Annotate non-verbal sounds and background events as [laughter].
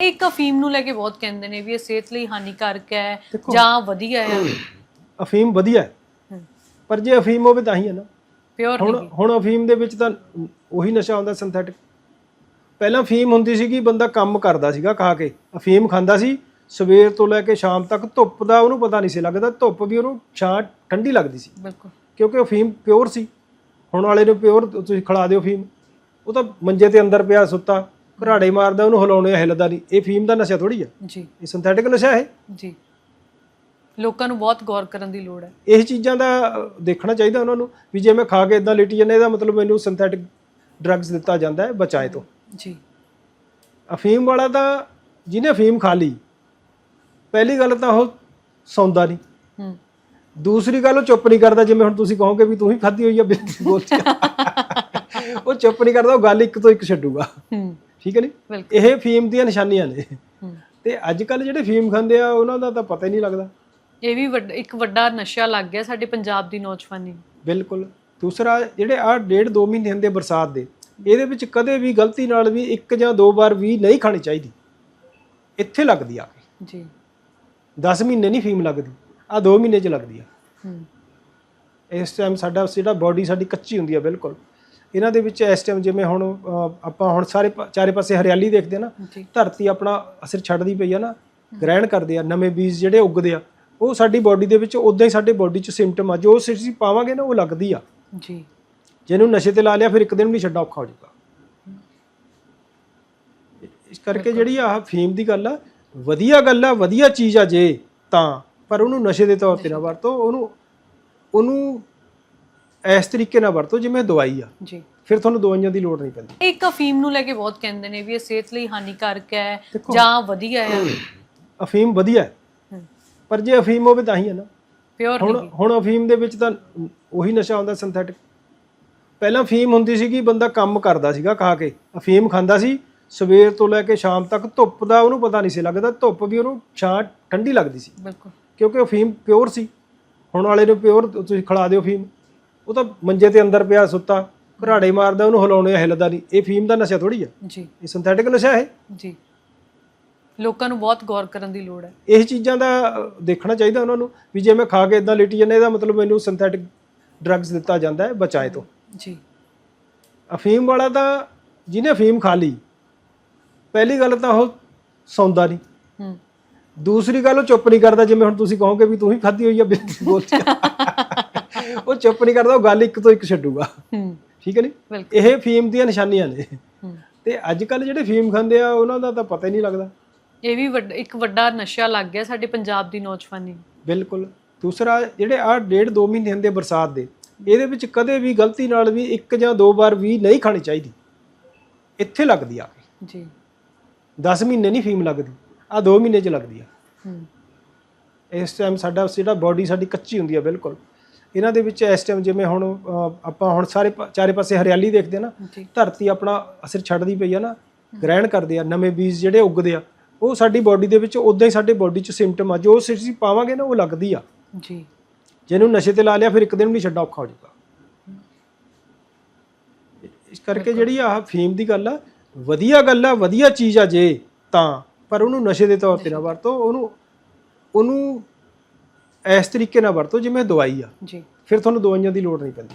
ਇੱਕ ਅਫੀਮ ਨੂੰ ਲੈ ਕੇ ਬਹੁਤ ਕਹਿੰਦੇ ਨੇ ਵੀ ਇਹ ਸਿਹਤ ਲਈ ਹਾਨੀਕਾਰਕ ਹੈ ਦੇਖੋ। ਜਾਂ ਵਧੀਆ ਹੈ। ਅਫੀਮ ਵਧੀਆ ਹੈ। ਪਰ ਜੇ ਅਫੀਮ ਹੋਵੇ ਤਾਂ ਹੀ ਹੈ ਨਾ। ਪਿਓਰ ਹੁਣ ਨਹੀਂ। ਹੁਣ ਅਫੀਮ ਦੇ ਵਿੱਚ ਤਾਂ ਉਹੀ ਨਸ਼ਾ ਹੁੰਦਾ ਸਿੰਥੈਟਿਕ ਪਹਿਲਾਂ ਅਫੀਮ ਹੁੰਦੀ ਸੀਗੀ ਬੰਦਾ ਕੰਮ ਕਰਦਾ ਸੀਗਾ ਖਾ ਕੇ। ਅਫੀਮ ਖਾਂਦਾ ਸੀ ਸਵੇਰ ਤੋਂ ਲੈ ਕੇ ਸ਼ਾਮ ਤੱਕ ਧੁੱਪ ਦਾ ਉਹਨੂੰ ਪਤਾ ਨਹੀਂ ਸੀ ਲੱਗਦਾ ਧੁੱਪ ਵੀ ਉਹਨੂੰ ਛਾਂ ਠੰਡੀ ਲੱਗਦੀ ਸੀ। ਬਿਲਕੁਲ। ਕਿਉਂਕਿ ਅਫੀਮ ਪਿਓਰ ਸੀ। ਹੁਣ ਵਾਲੇ ਨੂੰ ਪਿਓਰ ਤੁਸੀਂ ਖਿਲਾ ਦਿਓ ਅਫੀਮ। ਉਹ ਤਾਂ ਮੰਜੇ ਤੇ ਅੰਦਰ ਪਿਆ ਸੁੱਤਾ। ਘਰਾੜੇ ਮਾਰਦਾ ਉਹਨੂੰ ਹਿਲਾਉਣੇ ਹਿਲਦਾ ਨਹੀਂ। ਇਹ ਅਫੀਮ ਦਾ ਨਸ਼ਾ ਥੋੜੀ ਆ। ਜੀ। ਇਹ ਸਿੰਥੈਟਿਕ ਨਸ਼ਾ ਹੈ ਜੀ। ਲੋਕਾਂ ਨੂੰ ਬਹੁਤ ਗੌਰ ਕਰਨ ਦੀ ਲੋੜ ਹੈ। ਇਹ ਚੀਜ਼ਾਂ ਦਾ ਦੇਖਣਾ ਚਾਹੀਦਾ ਉਹਨਾਂ ਨੂੰ ਵੀ ਜੇ ਮੈਂ ਖਾ ਕੇ ਇਦਾਂ ਲਿਟੀ ਜਾਂਦਾ ਇਹਦਾ ਮਤਲਬ ਮੈਨੂੰ ਸਿੰਥੈਟਿਕ ਡਰੱਗਸ ਦਿੱਤਾ ਜਾਂਦਾ ਹੈ ਬਚਾਏ ਤੋਂ। ਜੀ। ਅਫੀਮ ਵਾਲਾ ਤਾਂ ਜਿਹਨੇ ਅਫੀਮ ਖਾ ਲਈ ਪਹਿਲੀ ਗੱਲ ਤਾਂ ਉਹ ਸੌਂਦਾ ਨਹੀਂ। ਹੂੰ। ਦੂਸਰੀ ਗੱਲ ਉਹ ਚੁੱਪ ਨਹੀਂ ਕਰਦਾ ਜਿਵੇਂ ਹੁਣ ਤੁਸੀਂ ਕਹੋਗੇ ਵੀ ਤੂੰ ਹੀ ਖਾਧੀ ਹੋਈ ਆ ਬੋਲਦੀ [laughs] ਉਹ ਚੁੱਪ ਨਹੀਂ ਕਰਦਾ ਉਹ ਗੱਲ ਇੱਕ ਤੋਂ ਇੱਕ ਛੱਡੂਗਾ। ਹੂੰ। ਠੀਕ ਹੈ ਨਹੀਂ ਬਿਲਕੁਲ। ਇਹ ਫੀਮ ਦੀਆਂ ਨਿਸ਼ਾਨੀਆਂ ਨੇ। ਤੇ ਅੱਜ ਕੱਲ ਜਿਹੜੇ ਫੀਮ ਖਾਂਦੇ ਆ ਉਹਨਾਂ ਦਾ ਤਾਂ ਪਤਾ ਹੀ ਨਹੀਂ ਲੱਗਦਾ। ਇਹ ਵੀ ਇੱਕ ਵੱਡਾ ਨਸ਼ਾ ਲੱਗ ਗਿਆ ਸਾਡੇ ਪੰਜਾਬ ਦੀ ਨੌਜਵਾਨੀ। ਨੂੰ ਬਿਲਕੁਲ। ਦੂਸਰਾ ਜਿਹੜੇ ਆ ਡੇਢ ਦੋ ਮਹੀਨੇ ਹੁੰਦੇ ਬਰਸਾਤ ਦੇ ਇਹਦੇ ਵਿੱਚ ਕਦੇ ਵੀ ਗਲਤੀ ਨਾਲ ਵੀ ਇੱਕ ਜਾਂ ਦੋ ਵਾਰ ਵੀ ਨਹੀਂ ਖਾਣੀ ਚਾਹੀਦੀ। ਇੱਥੇ ਲੱਗਦੀ ਆ। ਜੀ। 10 ਮਹੀਨੇ ਨਹੀਂ ਫੀਮ ਲੱਗਦੀ। ਆ 2 ਮਹੀਨੇ ਚ ਲੱਗਦੀ ਆ। ਹੂੰ। ਇਸ ਟਾਈਮ ਸਾਡਾ ਜਿਹੜਾ ਬਾਡੀ ਸਾਡੀ ਕੱਚੀ ਹੁੰਦੀ ਆ ਬਿਲਕੁਲ। ਇਹਨਾਂ ਦੇ ਵਿੱਚ ਇਸ ਟਾਈਮ ਜਿਵੇਂ ਹੁਣ ਆਪਾਂ ਹੁਣ ਸਾਰੇ ਚਾਰੇ ਪਾਸੇ ਹਰਿਆਲੀ ਦੇਖਦੇ ਆ ਨਾ ਧਰਤੀ ਆਪਣਾ ਅਸਰ ਛੱਡਦੀ ਪਈ ਆ ਨਾ ਗ੍ਰਹਿਣ ਕਰਦੇ ਆ ਨਵੇਂ ਬੀਜ ਜਿਹੜੇ ਉੱਗਦੇ ਆ ਉਹ ਸਾਡੀ ਬਾਡੀ ਦੇ ਵਿੱਚ ਉਦਾਂ ਹੀ ਸਾਡੇ ਬਾਡੀ 'ਚ ਸਿੰਪਟਮ ਆ ਜੋ ਅਸੀਂ ਪਾਵਾਂਗੇ ਨਾ ਉਹ ਲੱਗਦੀ ਆ। ਜੀ। ਜਿਹਨੂੰ ਨਸ਼ੇ ਤੇ ਲਾ ਲਿਆ ਫਿਰ ਇੱਕ ਦਿਨ ਵੀ ਛੱਡਣਾ ਔਖਾ ਹੋ ਜਾਊਗਾ। ਇਸ ਕਰਕੇ ਜਿਹੜੀ ਆਹ ਫੀਮ ਦੀ ਗੱਲ ਆ ਵਧੀਆ ਗੱਲ ਆ ਵਧੀਆ ਚੀਜ਼ ਆ ਜੇ ਤਾਂ ਪਰ ਉਹਨੂੰ ਨਸ਼ੇ ਦੇ ਤੌਰ ਤੇ ਨਾ ਵਰਤੋ ਉਹਨੂੰ ਉਹਨੂੰ ਇਸ ਤਰੀਕੇ ਨਾਲ ਵਰਤੋ ਜਿਵੇਂ ਦਵਾਈ ਆ। ਜੀ। ਫਿਰ ਤੁਹਾਨੂੰ ਦਵਾਈਆਂ ਦੀ ਲੋੜ ਨਹੀਂ ਪੈਂਦੀ। ਇੱਕ ਅਫੀਮ ਨੂੰ ਲੈ ਕੇ ਬਹੁਤ ਕਹਿੰਦੇ ਨੇ ਵੀ ਇਹ ਸਿਹਤ ਲਈ ਹਾਨੀਕਾਰਕ ਹੈ ਦੇਖੋ। ਜਾਂ ਵਧੀਆ ਹੈ। ਅਫੀਮ ਵਧੀਆ ਹੈ। ਪਰ ਜੇ ਅਫੀਮ ਹੋਵੇ ਤਾਂ ਹੀ ਹੈ ਨਾ। ਪਿਓਰ ਹੁਣ ਨਹੀਂ। ਹੁਣ ਅਫੀਮ ਦੇ ਵਿੱਚ ਤਾਂ ਉਹੀ ਨਸ਼ਾ ਹੁੰਦਾ ਸਿੰਥੈਟਿਕ ਪਹਿਲਾਂ ਅਫੀਮ ਹੁੰਦੀ ਸੀਗੀ ਬੰਦਾ ਕੰਮ ਕਰਦਾ ਸੀਗਾ ਖਾ ਕੇ। ਅਫੀਮ ਖਾਂਦਾ ਸੀ ਸਵੇਰ ਤੋਂ ਲੈ ਕੇ ਸ਼ਾਮ ਤੱਕ ਧੁੱਪ ਦਾ ਉਹਨੂੰ ਪਤਾ ਨਹੀਂ ਸੀ ਲੱਗਦਾ। ਧੁੱਪ ਵੀ ਉਹਨੂੰ ਛਾਂ ਠੰਡੀ ਲੱਗਦੀ ਸੀ। ਬਿਲਕੁਲ। ਕਿਉਂਕਿ ਅਫੀਮ ਪਿਓਰ ਸੀ। ਹੁਣ ਵਾਲੇ ਨੂੰ ਪਿਓਰ ਤੁਸੀਂ ਖਿਲਾ ਦਿਓ ਅਫੀਮ। ਉਹ ਤਾਂ ਮੰਜੇ ਤੇ ਅੰਦਰ ਪਿਆ ਸੁੱਤਾ ਘਰਾੜੇ ਮਾਰਦਾ ਉਹਨੂੰ ਹਿਲਾਉਣੇ ਹਿਲਦਾ ਨਹੀਂ। ਇਹ ਅਫੀਮ ਦਾ ਨਸ਼ਾ ਥੋੜੀ ਆ। ਜੀ। ਇਹ ਸਿੰਥੈਟਿਕ ਨਸ਼ਾ ਹੈ ਜੀ। ਲੋਕਾਂ ਨੂੰ ਬਹੁਤ ਗੌਰ ਕਰਨ ਦੀ ਲੋੜ ਹੈ। ਇਹ ਚੀਜ਼ਾਂ ਦਾ ਦੇਖਣਾ ਚਾਹੀਦਾ ਉਹਨਾਂ ਨੂੰ ਵੀ ਜੇ ਮੈਂ ਖਾ ਕੇ ਇਦਾਂ ਲਿਟੀ ਜਾਂਦਾ ਇਹਦਾ ਮਤਲਬ ਮੈਨੂੰ ਸਿੰਥੈਟਿਕ ਡਰੱਗਸ ਦਿੱਤਾ ਜਾਂਦਾ ਹੈ ਬਚਾਏ ਤੋਂ। ਜੀ। ਅਫੀਮ ਵਾਲਾ ਤਾਂ ਜਿਹਨੇ ਅਫੀਮ ਖਾ ਲਈ ਪਹਿਲੀ ਗੱਲ ਤਾਂ ਉਹ ਸੌਂਦਾ ਨਹੀਂ। ਹੂੰ। ਦੂਸਰੀ ਗੱਲ ਉਹ ਚੁੱਪ ਨਹੀਂ ਕਰਦਾ ਜਿਵੇਂ ਹੁਣ ਤੁਸੀਂ ਕਹੋਗੇ ਵੀ ਤੂੰ ਹੀ ਖਾਧੀ ਹੋਈ ਆ ਬੋਲਦੀ ਉਹ ਚੁੱਪ ਨਹੀਂ ਕਰਦਾ ਉਹ ਗੱਲ ਇੱਕ ਤੋਂ ਇੱਕ ਛੱਡੂਗਾ। ਹੂੰ। ਠੀਕ ਹੈ ਨਹੀਂ ਇਹ ਫੀਮ ਦੀਆਂ ਨਿਸ਼ਾਨੀਆਂ ਨੇ। ਤੇ ਅੱਜ ਕੱਲ ਜਿਹੜੇ ਫੀਮ ਖਾਂਦੇ ਆ ਉਹਨਾਂ ਦਾ ਤਾਂ ਪਤਾ ਹੀ ਨਹੀਂ ਲੱਗਦਾ। ਇਹ ਵੀ ਇੱਕ ਵੱਡਾ ਨਸ਼ਾ ਲੱਗ ਗਿਆ ਸਾਡੇ ਪੰਜਾਬ ਦੀ ਨੌਜਵਾਨੀ। ਬਿਲਕੁਲ। ਦੂਸਰਾ ਜਿਹੜੇ ਆ ਡੇਢ ਦੋ ਮਹੀਨੇ ਹੁੰਦੇ ਬਰਸਾਤ ਦੇ ਇਹਦੇ ਵਿੱਚ ਕਦੇ ਵੀ ਗਲਤੀ ਨਾਲ ਵੀ ਇੱਕ ਜਾਂ ਦੋ ਵਾਰ ਵੀ ਨਹੀਂ ਖਾਣੀ ਚਾਹੀਦੀ। ਇੱਥੇ ਲੱਗਦੀ ਆ। ਜੀ। 10 ਮਹੀਨੇ ਨਹੀਂ ਫੀਮ ਲੱਗਦੀ ਆ 2 ਮਹੀਨੇ ਚ ਲੱਗਦੀ ਆ। ਹੂੰ। ਇਸ ਟਾਈਮ ਸਾਡਾ ਜਿਹੜਾ ਬਾਡੀ ਸਾਡੀ ਕੱਚੀ ਹੁੰਦੀ ਆ ਬਿਲਕੁਲ। ਇਹਨਾਂ ਦੇ ਵਿੱਚ ਇਸ ਟਾਈਮ ਜਿਵੇਂ ਹੁਣ ਆਪਾਂ ਹੁਣ ਸਾਰੇ ਪਾ- ਚਾਰੇ ਪਾਸੇ ਹਰਿਆਲੀ ਦੇਖਦੇ ਆ ਨਾ ਜੀ ਧਰਤੀ ਆਪਣਾ ਅਸਰ ਛੱਡਦੀ ਪਈ ਆ ਨਾ ਗ੍ਰਹਿਣ ਕਰਦੇ ਆ ਨਵੇਂ ਬੀਜ ਜਿਹੜੇ ਉੱਗਦੇ ਆ ਉਹ ਸਾਡੀ ਬਾਡੀ ਦੇ ਵਿੱਚ ਉਦਾਂ ਹੀ ਸਾਡੇ ਬਾਡੀ 'ਚ ਸਿੰਪਟਮ ਆ ਜੋ ਅਸੀਂ ਪਾਵਾਂਗੇ ਨਾ ਉਹ ਲੱਗਦੀ ਆ। ਜੀ। ਜਿਹਨੂੰ ਨਸ਼ੇ ਤੇ ਲਾ ਲਿਆ ਫਿਰ ਇੱਕ ਦਿਨ ਵੀ ਨਹੀਂ ਛੱਡਣਾ ਔਖਾ ਹੋ ਜਾਊਗਾ। ਇਸ ਕਰਕੇ ਜਿਹੜੀ ਆਹ ਫੀਮ ਦੀ ਗੱਲ ਆ ਵਧੀਆ ਗੱਲ ਆ ਵਧੀਆ ਚੀਜ਼ ਆ ਜੇ ਤਾਂ ਪਰ ਉਹਨੂੰ ਨਸ਼ੇ ਦੇ ਤੌਰ ਤੇ ਨਾ ਵਰਤੋ ਉਹਨੂੰ ਉਹਨੂੰ ਇਸ ਤਰੀਕੇ ਨਾਲ ਵਰਤੋ ਜਿਵੇਂ ਦਵਾਈ ਆ। ਜੀ। ਫਿਰ ਤੁਹਾਨੂੰ ਦਵਾਈਆਂ ਦੀ ਲੋੜ ਨਹੀਂ ਪੈਂਦੀ।